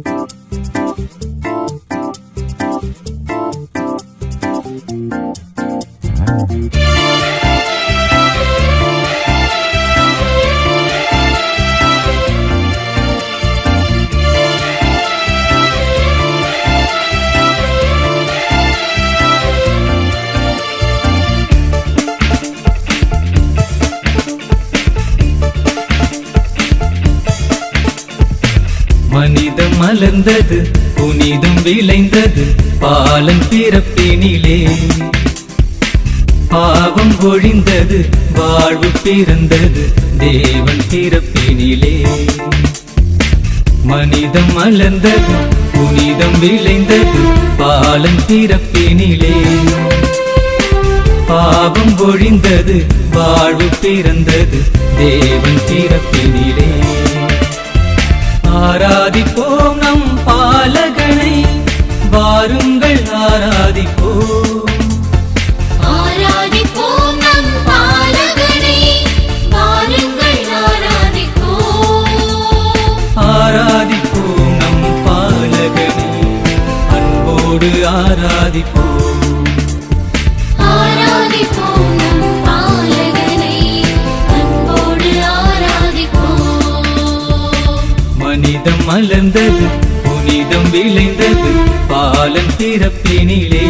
மனிதம் மலர்ந்தது புனிதம் விளைந்தது பாலன் பிறப்பினிலே. பாவம் ஒழிந்தது வாழ்வு பிறந்தது தேவன் பிறப்பினிலே. மனிதம் மலர்ந்தது புனிதம் விளைந்தது பாலன் பிறப்பினிலே. பாவம் ஒழிந்தது வாழ்வு பிறந்தது தேவன் பிறப்பினிலே. ஆராதிப்போம் நம் பாலகனை. வாருங்கள் ஆராதிப்போம். ஆராதிப்போம் நம் பாலகனை. அன்போடு ஆராதிப்போம். புனிதம் மலர்ந்தது புனிதம் விளைந்தது பாலன் பிறப்பினிலே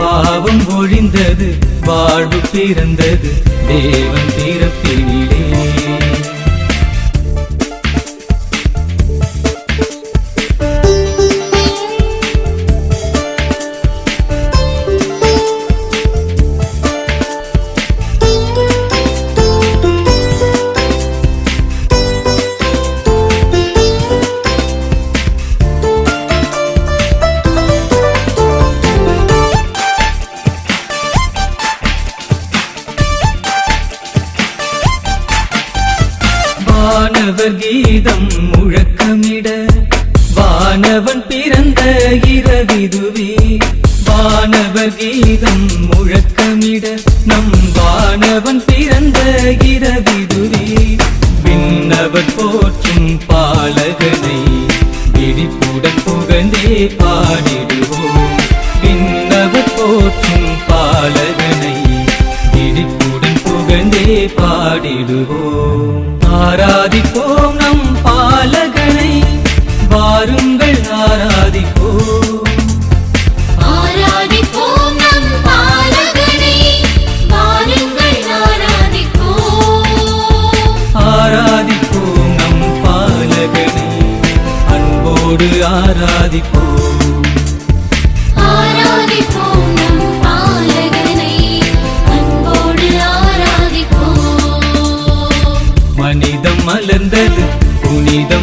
பாவம் ஒழிந்தது வாழ்வு பிறந்தது தேவன் பிறப்பினிலே வானவர் கீதம் முழக்கமிட வானவன் பிறந்த இரவிதுவே. வானவர் கீதம் முழக்கமிட நம் வானவன் பிறந்த இரவிதுவே. விண்ணவர் போற்றும் பாலகனை விழிப்புடன் புகழ்ந்தே பாடிடுவோம். விண்ணவர் போற்றும் பாலகனை விழிப்புடன் புகழ்ந்தே பாடிடுவோம்.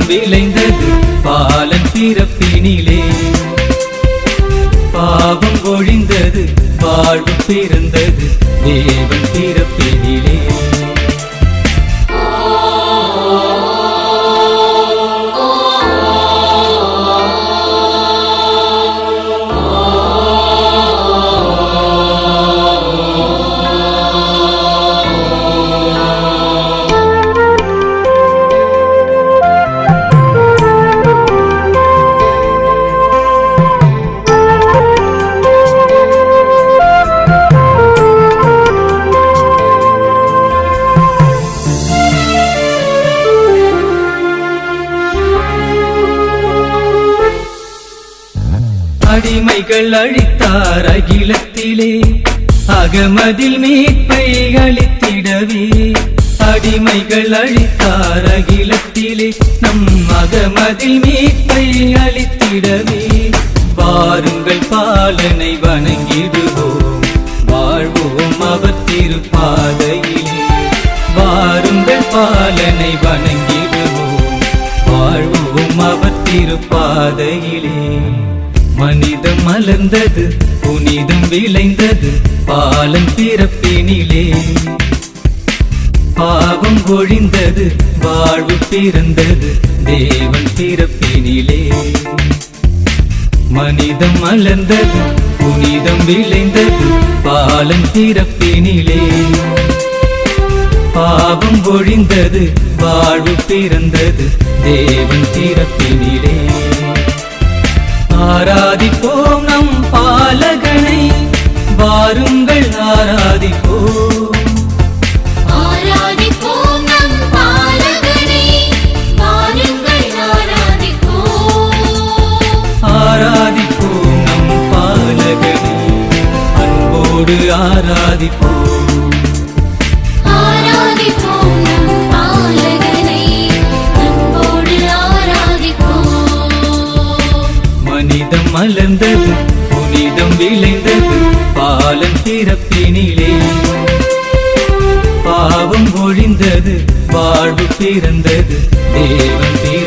விளைந்தது பாலன் பிறப்பினிலே. பாவம் ஒழிந்தது வாழ்வு பிறந்தது தேவன் பிறப்பினிலே. அடிமைகள் அழித்தார் அகிலத்திலே. அகமதில் மீட்பை அளித்திடவே. அடிமைகள் அழித்தார் அகிலத்திலே. நம் அகமதில் மீட்பை அளித்திடவே. பாருங்கள் பாலனை வணங்கிடுவோம். வாழ்வோம் அவர் திருப்பாதையிலே வாருங்கள் பாலனை வணங்கிடுவோம். வாழ்வோம் அவர் திருப்பாதையிலே மனிதம் மலர்ந்தது புனிதம் விளைந்தது பாலன் பிறப்பினிலே. பாவம் ஒழிந்தது வாழ்வு பிறந்தது தேவன் பிறப்பினிலே. மனிதம் மலர்ந்தது புனிதம் விளைந்தது பாலன் பிறப்பினிலே. பாவம் ஒழிந்தது வாழ்வு பிறந்தது தேவன் பிறப்பினிலே. ஆராதிப்போம் நம் பாலகனை. வாருங்கள் ஆராதிப்போம். ஆராதிப்போம் நம் பாலகனை. வாருங்கள் ஆராதிப்போம். ஆராதிப்போம் நம் பாலகனை. அன்போடு ஆராதிப்போம். மலர்ந்தது புனிதம் விளைந்தது பாலம் திறப்பினிலே பாவம் ஒழிந்தது வாழ்வு பிறந்தது தேவன் பிற